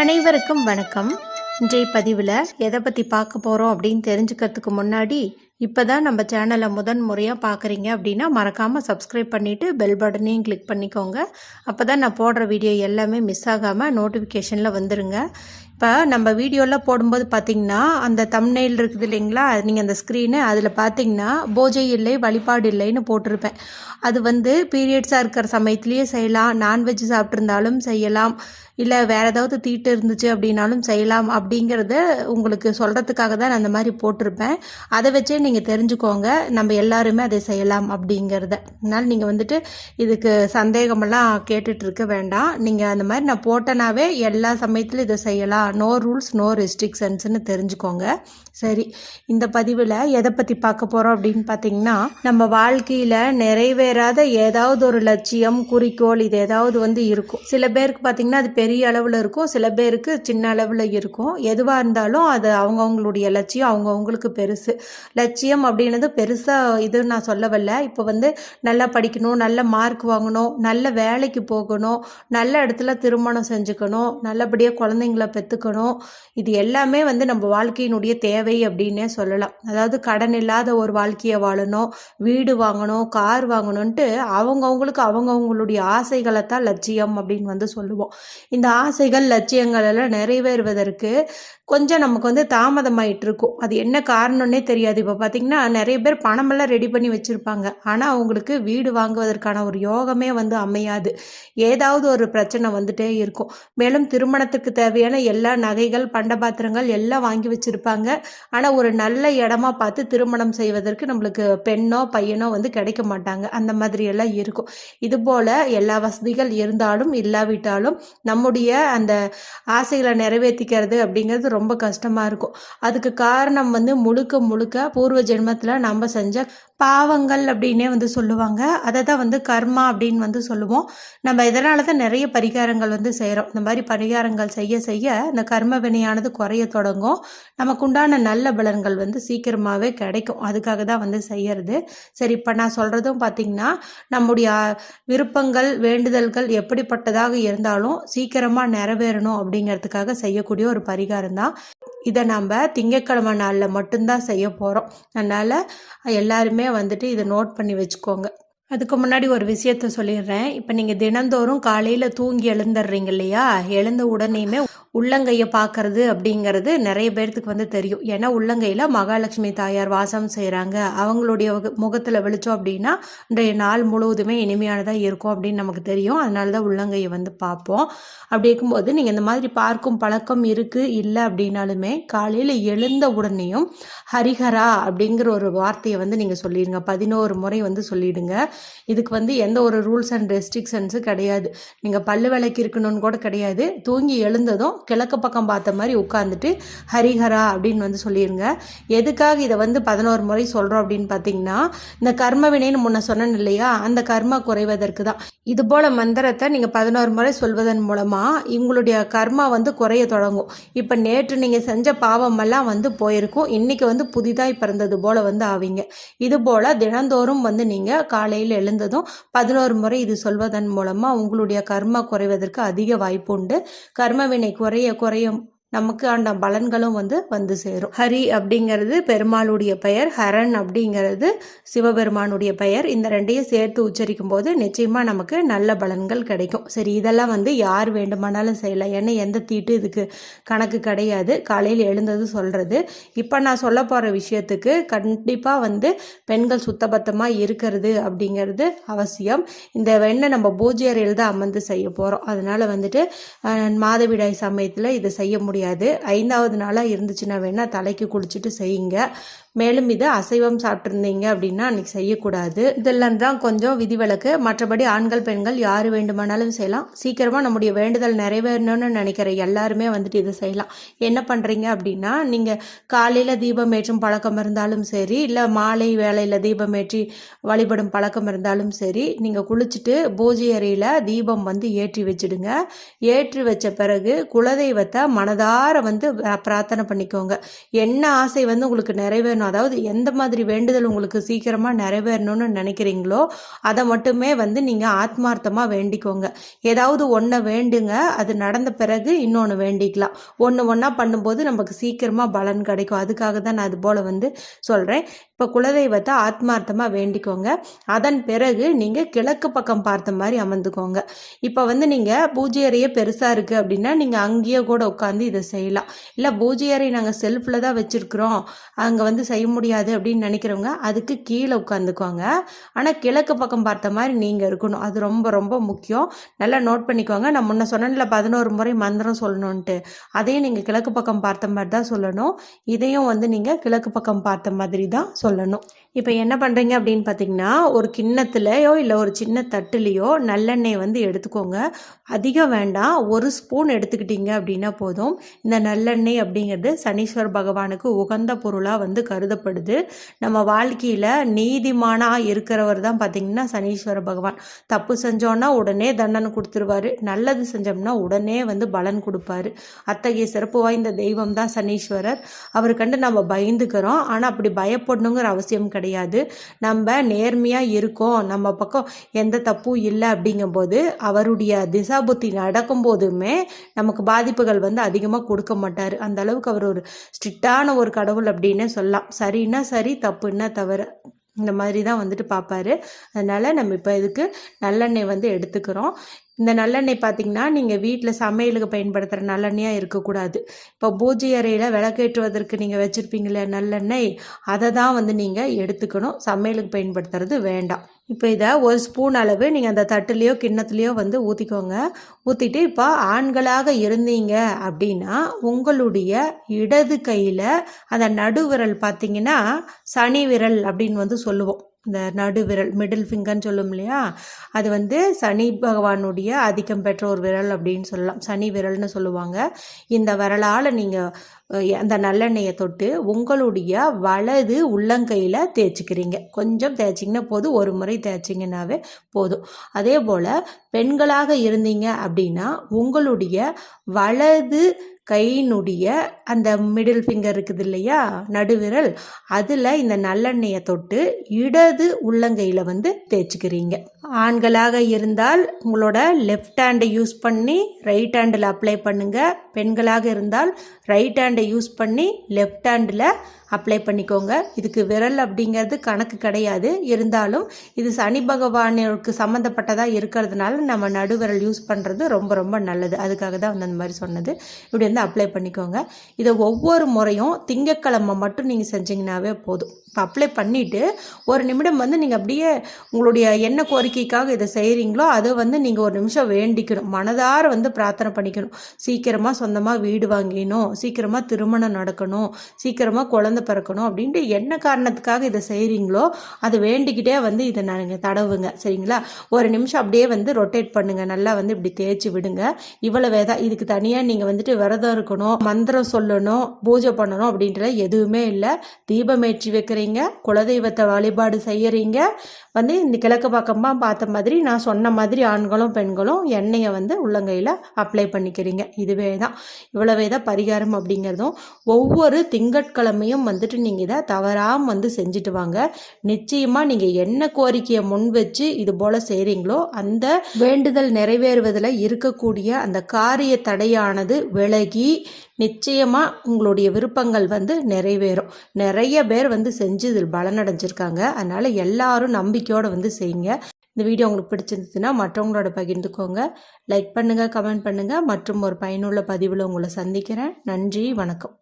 அனைவருக்கும் வணக்கம். இன்றைய பதிவில் எதை பற்றி பார்க்க போகிறோம் அப்படின்னு தெரிஞ்சுக்கிறதுக்கு முன்னாடி இப்போ தான் நம்ம சேனலை முதன் முறையாக பார்க்குறீங்க அப்படின்னா மறக்காமல் சப்ஸ்கிரைப் பண்ணிவிட்டு பெல் பட்டனையும் கிளிக் பண்ணிக்கோங்க. அப்போ தான் நான் போடுற வீடியோ எல்லாமே மிஸ் ஆகாமல் நோட்டிஃபிகேஷனில் வந்துடுங்க இப்போ நம்ம வீடியோலாம் போடும்போது பார்த்தீங்கன்னா அந்த தம்னெயில் இருக்குது இல்லைங்களா? நீங்கள் அந்த ஸ்க்ரீனு அதில் பார்த்தீங்கன்னா பூஜை இல்லை வழிபாடு இல்லைன்னு போட்டிருப்பேன். அது வந்து பீரியட்ஸாக இருக்கிற சமயத்துலேயே செய்யலாம் நான்வெஜ் சாப்பிட்ருந்தாலும் செய்யலாம். இல்லை வேறு ஏதாவது தீட்டு இருந்துச்சு அப்படின்னாலும் செய்யலாம் அப்படிங்கிறத உங்களுக்கு சொல்கிறதுக்காக தான் நான் அந்த மாதிரி போட்டிருப்பேன். அதை வச்சே நீங்கள் தெரிஞ்சுக்கோங்க. நம்ம எல்லாருமே அதை செய்யலாம் அப்படிங்கிறத. அதனால் நீங்கள் வந்துட்டு இதுக்கு சந்தேகமெல்லாம் கேட்டுட்டு இருக்க வேண்டாம். நீங்கள் அந்த மாதிரி நான் போட்டனாவே எல்லா சமயத்திலும் இதை செய்யலாம். நோ ரூல்ஸ் நோ ரெஸ்ட்ரிக்ஷன்ஸ்னு தெரிஞ்சுக்கோங்க. சரி இந்த பதிவில் எதை பற்றி பார்க்க போகிறோம் அப்படின்னு பார்த்தீங்கன்னா நம்ம வாழ்க்கையில் நிறைவேறாத ஏதாவது ஒரு லட்சியம் குறிக்கோள் இது ஏதாவது வந்து இருக்கும். சில பேருக்கு பார்த்தீங்கன்னா அது பெரிய அளவில் இருக்கும் சில பேருக்கு சின்ன அளவில் இருக்கும். எதுவாக இருந்தாலும் அது அவங்கவுங்களுடைய லட்சியம் அவங்கவுங்களுக்கு பெருசு. லட்சியம் அப்படின்னது பெருசாக இது நான் சொல்ல வரல இப்போ வந்து நல்லா படிக்கணும் நல்ல மார்க் வாங்கணும் நல்ல வேலைக்கு போகணும் நல்ல இடத்துல திருமணம் செஞ்சுக்கணும் நல்லபடியாக குழந்தைங்கள பெற்றுக்கணும் இது எல்லாமே வந்து நம்ம வாழ்க்கையினுடைய தேவை அப்படின்னே சொல்லலாம். அதாவது கடன் இல்லாத ஒரு வாழ்க்கையை வாழணும் வீடு வாங்கணும் கார் வாங்கணுன்ட்டு அவங்கவுங்களுக்கு அவங்கவுங்களுடைய ஆசைகளை தான் லட்சியம் அப்படின்னு வந்து சொல்லுவோம். இந்த ஆசைகள் லட்சியங்கள் எல்லாம் நிறைவேறுவதற்கு கொஞ்சம் நமக்கு வந்து தாமதமாயிட்டு இருக்கும் அது என்ன காரணம்னே தெரியாது. இப்போ பார்த்தீங்கன்னா நிறைய பேர் பணமெல்லாம் ரெடி பண்ணி வச்சுருப்பாங்க. ஆனால் அவங்களுக்கு வீடு வாங்குவதற்கான ஒரு யோகமே வந்து அமையாது. ஏதாவது ஒரு பிரச்சனை வந்துட்டே இருக்கும். மேலும் திருமணத்துக்கு தேவையான எல்லா நகைகள் பண்டபாத்திரங்கள் எல்லாம் வாங்கி வச்சுருப்பாங்க. ஆனால் ஒரு நல்ல இடமா பார்த்து திருமணம் செய்வதற்கு நம்மளுக்கு பெண்ணோ பையனோ வந்து கிடைக்க மாட்டாங்க. அந்த மாதிரி எல்லாம் இருக்கும். இது போல் எல்லா வசதிகள் இருந்தாலும் இல்லாவிட்டாலும் நம்ம நம்முடைய அந்த ஆசைகளை நிறைவேற்றிக்கிறது அப்படிங்கிறது ரொம்ப கஷ்டமாக இருக்கும். அதுக்கு காரணம் வந்து முழுக்க முழுக்க பூர்வ ஜென்மத்தில் நம்ம செஞ்ச பாவங்கள் அப்படின்னே வந்து சொல்லுவாங்க. அதை தான் வந்து கர்மா அப்படின்னு வந்து சொல்லுவோம். நம்ம இதனால தான் நிறைய பரிகாரங்கள் வந்து செய்கிறோம் இந்த மாதிரி பரிகாரங்கள் செய்ய செய்ய இந்த கர்ம வினையானது குறைய தொடங்கும். நமக்கு உண்டான நல்ல பலன்கள் வந்து சீக்கிரமாகவே கிடைக்கும். அதுக்காக தான் வந்து செய்யறது. சரி இப்போ நான் சொல்கிறதும் பார்த்திங்கன்னா நம்முடைய விருப்பங்கள் வேண்டுதல்கள் எப்படிப்பட்டதாக இருந்தாலும் சீக்கிரமாக நிறைவேறணும் அப்படிங்கிறதுக்காக செய்யக்கூடிய ஒரு பரிகாரம் தான் இதை நம்ம திங்கட்கிழமை நாளில் மட்டும்தான் செய்ய போகிறோம் அதனால் எல்லாருமே வந்துட்டு இதை நோட் பண்ணி வச்சுக்கோங்க. அதுக்கு முன்னாடி ஒரு விஷயத்த சொல்லிடுறேன். இப்போ நீங்கள் தினந்தோறும் காலையில் தூங்கி எழுந்துடுறீங்க இல்லையா? எழுந்த உடனேயுமே உள்ளங்கையை பார்க்கறது அப்படிங்கிறது நிறைய பேர்த்துக்கு வந்து தெரியும். ஏன்னா உள்ளங்கையில் மகாலட்சுமி தாயார் வாசம் செய்கிறாங்க அவங்களுடைய முகத்தில் விழிச்சோம் அப்படின்னா இன்றைய நாள் முழுவதுமே இனிமையானதாக இருக்கும் அப்படின்னு நமக்கு தெரியும். அதனால தான் உள்ளங்கையை வந்து பார்ப்போம். அப்படி இருக்கும்போது நீங்கள் இந்த மாதிரி பார்க்கும் பழக்கம் இருக்குது இல்லை அப்படின்னாலுமே காலையில் எழுந்த உடனேயும் ஹரிஹரா அப்படிங்கிற ஒரு வார்த்தையை வந்து நீங்கள் சொல்லிடுங்க. பதினோரு முறை வந்து சொல்லிடுங்க. இதுக்கு வந்து எந்த ஒரு ரூல்ஸ் அண்ட் ரெஸ்ட்ரிக்ஷன்ஸும் கிடையாது. நீங்கள் பல்லு விளக்கி இருக்கணும்னு கூட கிடையாது. தூங்கி எழுந்ததும் கிழக்கு பக்கம் பார்த்த மாதிரி உட்காந்துட்டு ஹரிஹரா அப்படின்னு வந்து சொல்லிடுங்க எதுக்காக இதை வந்து பதினோரு முறை சொல்கிறோம் அப்படின்னு பார்த்தீங்கன்னா இந்த கர்ம வினைன்னு முன்ன சொன்னேன் இல்லையா? அந்த கர்மா குறைவதற்கு தான். இது போல் மந்திரத்தை நீங்கள் பதினோரு முறை சொல்வதன் மூலமாக உங்களுடைய கர்மா வந்து குறைய தொடங்கும். இப்போ நேற்று நீங்கள் செஞ்ச பாவமெல்லாம் வந்து போயிருக்கும். இன்றைக்கி வந்து புதிதாக பிறந்தது போல் வந்து ஆவீங்க. இது போல் தினந்தோறும் வந்து நீங்கள் காலையில் எழுந்ததும் பதினோரு முறை இது சொல்வதன் மூலமாக உங்களுடைய கர்மா குறைவதற்கு அதிக வாய்ப்பு உண்டு கர்மவினை குறைய குறையும் நமக்கு அந்த பலன்களும் வந்து வந்து சேரும். ஹரி அப்படிங்கிறது பெருமாளுடைய பெயர் ஹரன் அப்படிங்கிறது சிவபெருமானுடைய பெயர். இந்த ரெண்டையும் சேர்த்து உச்சரிக்கும் போது நிச்சயமாக நமக்கு நல்ல பலன்கள் கிடைக்கும். சரி இதெல்லாம் வந்து யார் வேண்டுமானாலும் செய்யலாம். ஏன்னா எந்த தீட்டு இதுக்கு கணக்கு கிடையாது. காலையில் எழுந்தது சொல்கிறது இப்போ நான் சொல்ல போகிற விஷயத்துக்கு கண்டிப்பாக வந்து பெண்கள் சுத்தபத்தமாக இருக்கிறது அப்படிங்கிறது அவசியம். இந்த வெண்ணை நம்ம பூஜை அறையில் தான் அமர்ந்து செய்ய போகிறோம் அதனால் வந்துட்டு மாதவிடாய் சமயத்தில் இதை செய்ய முடியும். முடியாது. ஐந்தாவது நாளாக இருந்துச்சுன்னா வேணால் தலைக்கு குளிச்சுட்டு செய்யுங்க. மேலும் இது அசைவம் சாப்பிட்ருந்தீங்க அப்படின்னா அன்றைக்கி செய்யக்கூடாது. இதெல்லாம் தான் கொஞ்சம் விதிவிலக்கு. மற்றபடி ஆண்கள் பெண்கள் யார் வேண்டுமானாலும் செய்யலாம். சீக்கிரமாக நம்முடைய வேண்டுதல் நிறைவேறணும்னு நினைக்கிற எல்லாருமே வந்துட்டு இதை செய்யலாம். என்ன பண்ணுறீங்க அப்படின்னா நீங்கள் காலையில் தீபம் ஏற்றும் பழக்கம் இருந்தாலும் சரி இல்லை மாலை வேலையில் தீபம் ஏற்றி வழிபடும் பழக்கம் இருந்தாலும் சரி நீங்கள் குளிச்சுட்டு பூஜை அறையில் தீபம் வந்து ஏற்றி வச்சுடுங்க. ஏற்றி வச்ச பிறகு குலதெய்வத்தை மனதார வந்து பிரார்த்தனை பண்ணிக்கோங்க. என்ன ஆசை வந்து உங்களுக்கு நிறைவேறணும் வேண்டணும் அதாவது எந்த மாதிரி வேண்டுதல் உங்களுக்கு சீக்கிரமாக நிறைவேறணும்னு நினைக்கிறீங்களோ அதை மட்டுமே வந்து நீங்கள் ஆத்மார்த்தமாக வேண்டிக்கோங்க. ஏதாவது ஒன்றை வேண்டுங்க அது நடந்த பிறகு இன்னொன்று வேண்டிக்கலாம். ஒன்று ஒன்றா பண்ணும்போது நமக்கு சீக்கிரமாக பலன் கிடைக்கும். அதுக்காக தான் நான் அது போல் வந்து சொல்கிறேன் இப்போ குலதெய்வத்தை ஆத்மார்த்தமாக வேண்டிக்கோங்க. அதன் பிறகு நீங்கள் கிழக்கு பக்கம் பார்த்த மாதிரி அமர்ந்துக்கோங்க. இப்போ வந்து நீங்கள் பூஜை அறையே பெருசாக இருக்குது அப்படின்னா நீங்கள் அங்கேயே கூட உட்காந்து இதை செய்யலாம். இல்லை பூஜை அறை நாங்கள் செல்ஃபில் தான் வச்சுருக்குறோம். அங்கே வந்து செய்ய முடியாது அப்படின்னு நினைக்கிறவங்க அதுக்கு கீழே உட்காந்துக்கோங்க ஆனால் கிழக்கு பக்கம் பார்த்த மாதிரி நீங்கள் இருக்கணும். அது ரொம்ப ரொம்ப முக்கியம். நல்லா நோட் பண்ணிக்கோங்க. நான் முன்ன சொன்னேன்ல பதினோரு முறை மந்திரம் சொல்லணுன்ட்டு அதையும் நீங்கள் கிழக்கு பக்கம் பார்த்த மாதிரி தான் சொல்லணும். இதையும் வந்து நீங்கள் கிழக்கு பக்கம் பார்த்த மாதிரி தான் சொல்லணும் சொல்லணும். இப்போ என்ன பண்ணுறீங்க அப்படின்னு பார்த்தீங்கன்னா ஒரு கிண்ணத்துலையோ இல்லை ஒரு சின்ன தட்டுலேயோ நல்லெண்ணெய் வந்து எடுத்துக்கோங்க. அதிகம் வேண்டாம் ஒரு ஸ்பூன் எடுத்துக்கிட்டீங்க அப்படின்னா போதும். இந்த நல்லெண்ணெய் அப்படிங்கிறது சனீஸ்வர் பகவானுக்கு உகந்த பொருளாக வந்து கருதப்படுது. நம்ம வாழ்க்கையில் நீதிமானாக இருக்கிறவர் தான் பார்த்திங்கன்னா சனீஸ்வர பகவான். தப்பு செஞ்சோன்னா உடனே தண்டனை கொடுத்துருவாரு. நல்லது செஞ்சோம்னா உடனே வந்து பலன் கொடுப்பாரு. அத்தகைய சிறப்பு வாய்ந்த தெய்வம் தான் சனீஸ்வரர். அவர் கண்டு நம்ம பயந்துக்கிறோம். ஆனால் அப்படி பயப்படணுங்க பயப்படணுங்கிற அவசியம் கிடையாது. நம்ம நேர்மையாக இருக்கோம். நம்ம பக்கம் எந்த தப்பும் இல்லை அப்படிங்கும்போது அவருடைய திசாபுத்தி நடக்கும்போதுமே நமக்கு பாதிப்புகள் வந்து அதிகமாக கொடுக்க மாட்டார். அந்த அளவுக்கு அவர் ஒரு ஸ்ட்ரிக்டான ஒரு கடவுள் அப்படின்னே சொல்லலாம். சரின்னா சரி தப்புன்னா தவறு. இந்த மாதிரி தான் வந்துட்டு பார்ப்பாரு. அதனால் நம்ம இப்போ இதுக்கு நல்லெண்ணெய் வந்து எடுத்துக்கிறோம். இந்த நல்லெண்ணெய் பார்த்தீங்கன்னா நீங்கள் வீட்டில் சமையலுக்கு பயன்படுத்துகிற நல்லெண்ணெயாக இருக்கக்கூடாது. இப்போ பூஜை அறையில் விளக்கேற்றுவதற்கு நீங்கள் வச்சுருப்பீங்களே நல்லெண்ணெய் அதை தான் வந்து நீங்கள் எடுத்துக்கணும். சமையலுக்கு பயன்படுத்துறது வேண்டாம். இப்போ இதை ஒரு ஸ்பூன் அளவு நீங்கள் அந்த தட்டுலேயோ கிண்ணத்துலேயோ வந்து ஊற்றிக்கோங்க ஊற்றிட்டு இப்போ ஆண்களாக இருந்தீங்க அப்படின்னா உங்களுடைய இடது கையில் அந்த நடுவிரல் பார்த்தீங்கன்னா சனி விரல் அப்படின்னு வந்து சொல்லுவோம். இந்த நடுவிரல் மிடில் ஃபிங்கர்னு சொல்லும் இல்லையா? அது வந்து சனி பகவானுடைய ஆதிக்கம் பெற்ற ஒரு விரல் அப்படின்னு சொல்லலாம். சனி விரல்னு சொல்லுவாங்க. இந்த விரலால் நீங்கள் அந்த நல்லெண்ணெயை தொட்டு உங்களுடைய வலது உள்ளங்கையில் தேய்ச்சிக்கிறீங்க. கொஞ்சம் தேய்ச்சிங்கன்னா போதும். ஒரு முறை தேய்ச்சிங்கன்னாவே போதும். அதே போல் பெண்களாக இருந்தீங்க அப்படின்னா உங்களுடைய வலது கையினுடைய அந்த மிடில் ஃபிங்கர் இருக்குது இல்லையா? நடுவிரல். அதில் இந்த நல்லெண்ணெயை தொட்டு இடது உள்ளங்கையில் வந்து தேய்ச்சிக்கிறீங்க. ஆண்களாக இருந்தால் உங்களோட லெஃப்ட் ஹேண்டை யூஸ் பண்ணி ரைட் ஹேண்டில் அப்ளை பண்ணுங்கள் பெண்களாக இருந்தால் ரைட் ஹேண்டை யூஸ் பண்ணி லெஃப்ட் ஹேண்டில் அப்ளை பண்ணிக்கோங்க. இதுக்கு விரல் அப்படிங்கிறது கணக்கு கிடையாது. இருந்தாலும் இது சனி பகவானுக்கு சம்மந்தப்பட்டதாக இருக்கிறதுனால நம்ம நடுவிரல் யூஸ் பண்ணுறது ரொம்ப ரொம்ப நல்லது. அதுக்காக தான் வந்து அந்த மாதிரி சொன்னது. இப்படி வந்து அப்ளை பண்ணிக்கோங்க. இதை ஒவ்வொரு முறையும் திங்கக்கிழமை மட்டும் நீங்கள் செஞ்சிங்கனாவே போதும். இப்போ அப்ளை பண்ணிவிட்டு ஒரு நிமிடம் வந்து நீங்கள் அப்படியே உங்களுடைய என்ன கோரிக்கைக்காக இதை செய்கிறீங்களோ அதை வந்து நீங்கள் ஒரு நிமிஷம் வேண்டிக்கணும். மனதார வந்து பிரார்த்தனை பண்ணிக்கணும். சீக்கிரமாக சொந்தமாக வீடு வாங்கினோம் சீக்கிரமாக திருமணம் நடக்கணும். சீக்கிரமாக குழந்தை பிறக்கணும் அப்படின்ட்டு என்ன காரணத்துக்காக இதை செய்கிறீங்களோ அதை வேண்டிக்கிட்டே வந்து இதை நாங்கள் தடவுங்க. சரிங்களா? ஒரு நிமிஷம் அப்படியே வந்து ரொட்டேட் பண்ணுங்கள் நல்லா வந்து இப்படி தேய்ச்சி விடுங்க. இவ்வளவு வேதா இதுக்கு தனியாக நீங்கள் வந்துட்டு விரதம் இருக்கணும் மந்திரம் சொல்லணும் பூஜை பண்ணணும் அப்படின்ட்டு எதுவுமே இல்லை. தீபமேற்றி வைக்கிறீங்க. குலதெய்வத்தை வழிபாடு செய்கிறீங்க வந்து இந்த கிழக்கு பக்கமாக பார்த்த மாதிரி நான் சொன்ன மாதிரி ஆண்களும் பெண்களும் எண்ணெயை வந்து உள்ளங்கையில் அப்ளை பண்ணிக்கிறீங்க. இதுவே தான் இவ்வளவே தான் பரிகாரம் அப்படிங்கிறதும். ஒவ்வொரு திங்கட்கிழமையும் வந்துட்டு நீங்கள் இதை தவறாமல் வந்து செஞ்சுட்டு வாங்க. நிச்சயமாக நீங்கள் என்ன கோரிக்கையை முன் வச்சு இது போல் செய்கிறீங்களோ அந்த வேண்டுதல் நிறைவேறுவதில் இருக்கக்கூடிய அந்த காரிய தடையானது விலகி நிச்சயமாக உங்களுடைய விருப்பங்கள் வந்து நிறைவேறும். நிறைய பேர் வந்து செஞ்சு இதில் பலனடைஞ்சிருக்காங்க. அதனால் எல்லாரும் நம்பிக்கையோடு வந்து செய்யுங்க. இந்த வீடியோ உங்களுக்கு பிடிச்சிருந்துச்சுன்னா மற்றவங்களோட பகிர்ந்துக்கோங்க. லைக் பண்ணுங்கள் கமெண்ட் பண்ணுங்கள் மற்றும் ஒரு பயனுள்ள பதிவில் உங்களை சந்திக்கிறேன். நன்றி வணக்கம்.